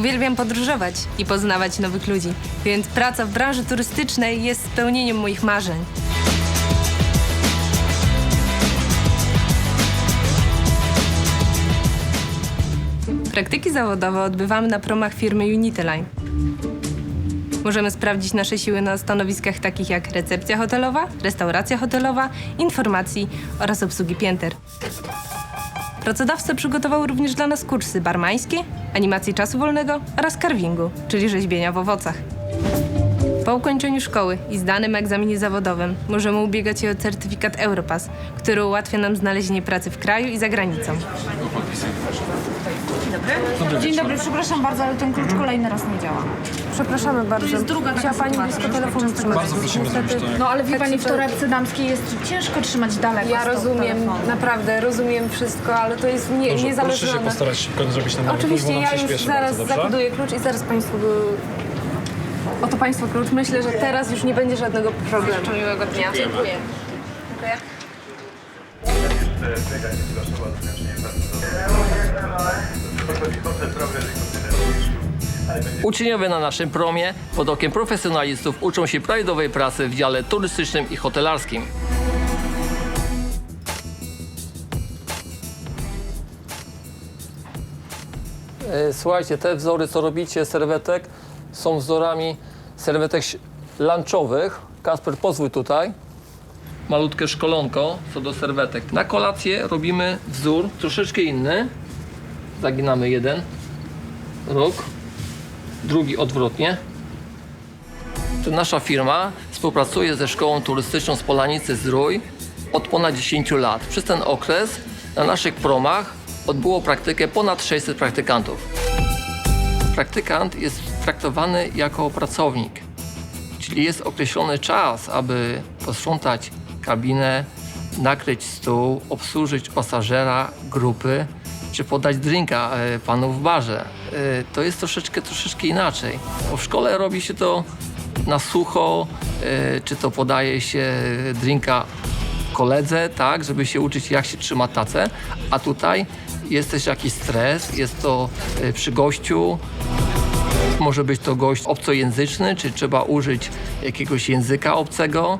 Uwielbiam podróżować i poznawać nowych ludzi, więc praca w branży turystycznej jest spełnieniem moich marzeń. Praktyki zawodowe odbywamy na promach firmy Unityline. Możemy sprawdzić nasze siły na stanowiskach takich jak recepcja hotelowa, restauracja hotelowa, informacji oraz obsługi pięter. Pracodawca przygotował również dla nas kursy barmańskie, animacji czasu wolnego oraz carvingu, czyli rzeźbienia w owocach. Po ukończeniu szkoły i zdanym egzaminie zawodowym możemy ubiegać się o certyfikat Europass, który ułatwia nam znalezienie pracy w kraju i za granicą. Dzień dobry, przepraszam bardzo, ale ten klucz kolejny raz nie działa. Przepraszamy bardzo. jest druga Chciała Pani sytuacja, blisko telefonu trzymać. Bardzo prosimy zrobić to No ale wie pani, w to- torebce damskiej jest ciężko trzymać daleko Ja rozumiem, naprawdę rozumiem wszystko, ale to jest nie, Dobrze, niezależne proszę się postarać szybko zrobić ten nowy klucz, Oczywiście, nam ja się już śpieszy zaraz bardzo, dobrze? zakoduję klucz i zaraz Państwu go... Oto Państwo klucz. Myślę, że teraz już nie będzie żadnego problemu. Życzę miłego dnia. Dziękuję. Uczniowie na naszym promie pod okiem profesjonalistów uczą się prawidłowej pracy w dziale turystycznym i hotelarskim. E, Słuchajcie, te wzory, co robicie, serwetek, są wzorami serwetek lunchowych. Kasper, pozwól tutaj. Malutkie szkolonko co do serwetek. Na kolację robimy wzór troszeczkę inny. Zaginamy jeden róg, drugi odwrotnie. Nasza firma współpracuje ze szkołą turystyczną z Polanicy Zdrój od ponad 10 lat. Przez ten okres na naszych promach odbyło praktykę ponad 600 praktykantów. Praktykant jest traktowany jako pracownik, czyli jest określony czas, aby posprzątać kabinę, nakryć stół, obsłużyć pasażera, grupy, czy podać drinka e, panu w barze. E, To jest troszeczkę, troszeczkę inaczej. W szkole robi się to na sucho, e, czy to podaje się drinka koledze, tak, żeby się uczyć jak się trzyma tacę, a tutaj jest też jakiś stres, jest to przy gościu, może być to gość obcojęzyczny, czy trzeba użyć jakiegoś języka obcego,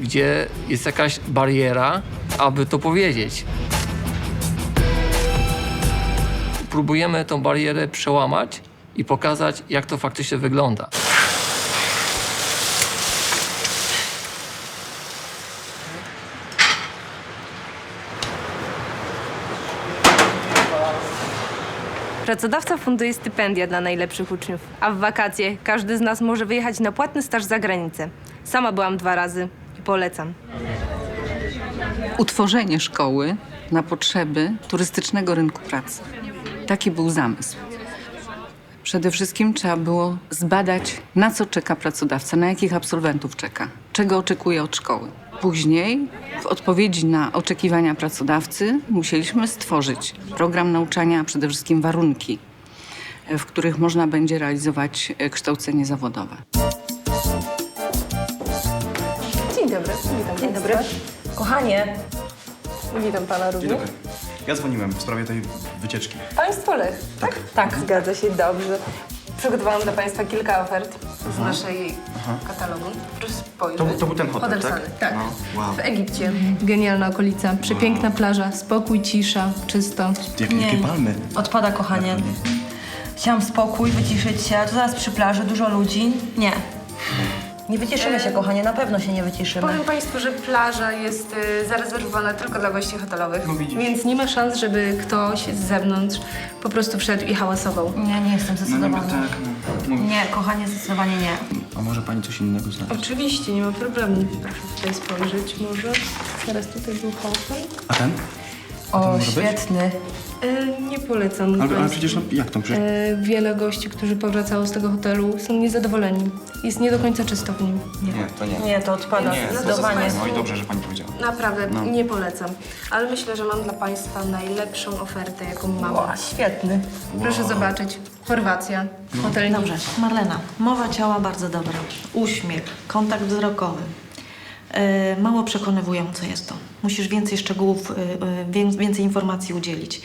gdzie jest jakaś bariera, aby to powiedzieć. Próbujemy tą barierę przełamać i pokazać, jak to faktycznie wygląda. Pracodawca funduje stypendia dla najlepszych uczniów, a w wakacje każdy z nas może wyjechać na płatny staż za granicę. Sama byłam dwa razy i polecam. utworzenie szkoły na potrzeby turystycznego rynku pracy. Taki był zamysł. Przede wszystkim trzeba było zbadać, na co czeka pracodawca, na jakich absolwentów czeka, czego oczekuje od szkoły. Później, w odpowiedzi na oczekiwania pracodawcy, musieliśmy stworzyć program nauczania, a przede wszystkim warunki, w których można będzie realizować e, kształcenie zawodowe. Dzień dobry, witam Dzień dobry. Kochanie, Witam pana Dzień również. dobry. Ja dzwoniłem w sprawie tej wycieczki. Państwo Lech, tak? Tak. Zgadza się, dobrze. Przygotowałam dla państwa kilka ofert z naszej katalogu. Proszę spojrzeć. To, to był ten hotel, Podepsany, tak? tak. No, wow. W Egipcie. Genialna okolica, przepiękna plaża, spokój, cisza, czysto. Jakie, jakie palmy. odpada kochanie. Chciałam spokój, wyciszyć się, a tu zaraz przy plaży dużo ludzi. Nie. Nie wyciszymy się, kochanie, na pewno się nie wyciszymy. Powiem Państwu, że plaża jest y, zarezerwowana tylko dla gości hotelowych, No widzisz. więc nie ma szans, żeby ktoś z zewnątrz po prostu wszedł i hałasował. Nie, nie jestem No nie, zdecydowana. tak, no. Mówisz. Nie, kochanie, zdecydowanie nie. A może pani coś innego znaleźć? Oczywiście, nie ma problemu. Proszę tutaj spojrzeć może. Teraz tutaj był hotel. A ten? O, może być? świetny. E, nie polecam Ale, ale państwu. przecież, no, jak to? Przecież... E, wiele gości, którzy powracało z tego hotelu są niezadowoleni. Jest nie do końca czysto w nim. Nie, to nie. Nie, to odpada, Nie. zdecydowanie. No i dobrze, że pani powiedziała. Naprawdę, No. nie polecam. Ale myślę, że mam dla Państwa najlepszą ofertę, jaką mam. O, świetny. Proszę zobaczyć. Chorwacja, hotel Dobrze, Marlena, mowa ciała bardzo dobra. Uśmiech, kontakt wzrokowy. E, mało przekonywujące jest to. Musisz więcej szczegółów, e, e, wię- więcej informacji udzielić.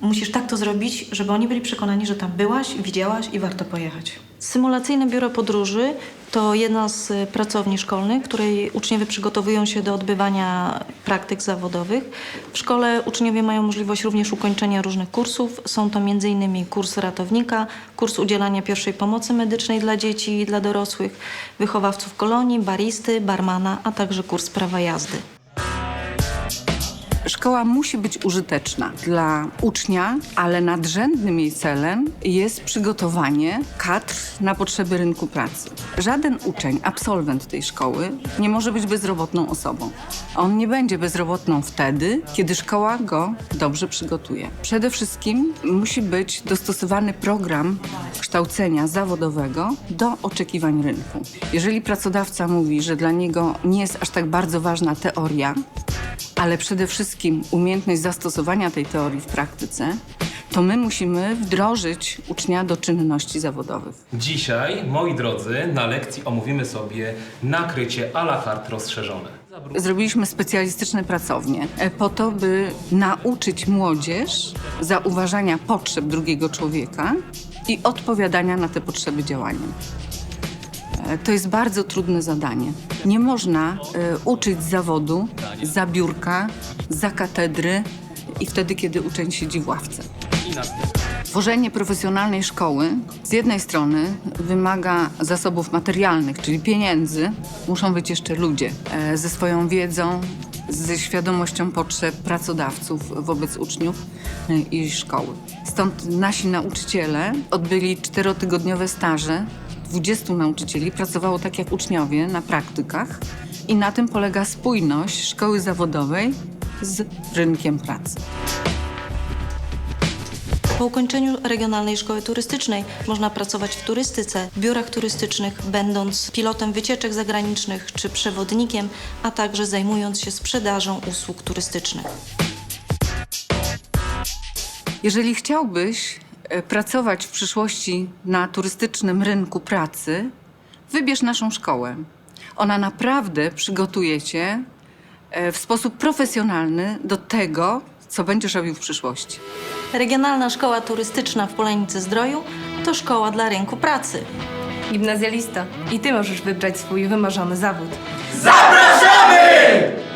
Musisz tak to zrobić, żeby oni byli przekonani, że tam byłaś, widziałaś i warto pojechać. Symulacyjne biuro podróży to jedna z e, pracowni szkolnych, której uczniowie przygotowują się do odbywania praktyk zawodowych. W szkole uczniowie mają możliwość również ukończenia różnych kursów. Są to m.in. kurs ratownika, kurs udzielania pierwszej pomocy medycznej dla dzieci i dla dorosłych, wychowawców kolonii, baristy, barmana, a także kurs prawa jazdy. Szkoła musi być użyteczna dla ucznia, ale nadrzędnym jej celem jest przygotowanie kadr na potrzeby rynku pracy. Żaden uczeń, absolwent tej szkoły nie może być bezrobotną osobą. On nie będzie bezrobotną wtedy, kiedy szkoła go dobrze przygotuje. Przede wszystkim musi być dostosowany program kształcenia zawodowego do oczekiwań rynku. Jeżeli pracodawca mówi, że dla niego nie jest aż tak bardzo ważna teoria, ale przede wszystkim umiejętność zastosowania tej teorii w praktyce, to my musimy wdrożyć ucznia do czynności zawodowych. Dzisiaj, moi drodzy, na lekcji omówimy sobie nakrycie à la carte rozszerzone. Zrobiliśmy specjalistyczne pracownie e, po to, by nauczyć młodzież zauważania potrzeb drugiego człowieka i odpowiadania na te potrzeby działaniem. To jest bardzo trudne zadanie. Nie można e, uczyć zawodu za biurka, za katedry i wtedy, kiedy uczeń siedzi w ławce. Tworzenie profesjonalnej szkoły z jednej strony wymaga zasobów materialnych, czyli pieniędzy. Muszą być jeszcze ludzie e, ze swoją wiedzą, ze świadomością potrzeb pracodawców wobec uczniów e, i szkoły. Stąd nasi nauczyciele odbyli czterotygodniowe staże. 20 nauczycieli pracowało tak jak uczniowie na praktykach i na tym polega spójność szkoły zawodowej z rynkiem pracy. Po ukończeniu Regionalnej Szkoły Turystycznej można pracować w turystyce, w biurach turystycznych, będąc pilotem wycieczek zagranicznych czy przewodnikiem, a także zajmując się sprzedażą usług turystycznych. Jeżeli chciałbyś pracować w przyszłości na turystycznym rynku pracy, wybierz naszą szkołę. Ona naprawdę przygotuje cię e, w sposób profesjonalny do tego, co będziesz robił w przyszłości. Regionalna Szkoła Turystyczna w Polanicy Zdroju to szkoła dla rynku pracy. Gimnazjalista, i ty możesz wybrać swój wymarzony zawód. Zapraszamy!